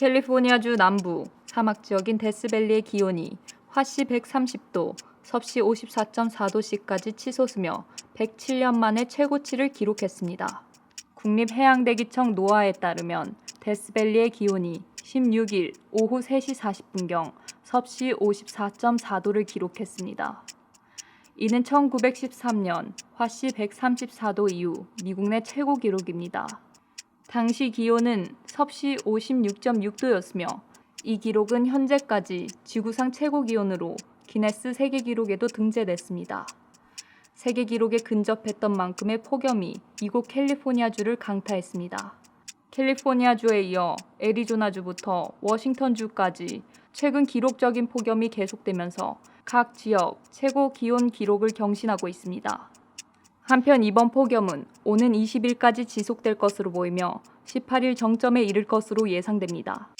캘리포니아주 남부 사막 지역인 데스밸리의 기온이 화씨 130도, 섭씨 54.4도씨까지 치솟으며 107년 만에 최고치를 기록했습니다. 국립해양대기청 노아에 따르면 데스밸리의 기온이 16일 오후 3시 40분경 섭씨 54.4도를 기록했습니다. 이는 1913년 화씨 134도 이후 미국 내 최고 기록입니다. 당시 기온은 섭씨 56.6도였으며 이 기록은 현재까지 지구상 최고 기온으로 기네스 세계 기록에도 등재됐습니다. 세계 기록에 근접했던 만큼의 폭염이 이곳 캘리포니아주를 강타했습니다. 캘리포니아주에 이어 애리조나주부터 워싱턴주까지 최근 기록적인 폭염이 계속되면서 각 지역 최고 기온 기록을 경신하고 있습니다. 한편 이번 폭염은 오는 20일까지 지속될 것으로 보이며 18일 정점에 이를 것으로 예상됩니다.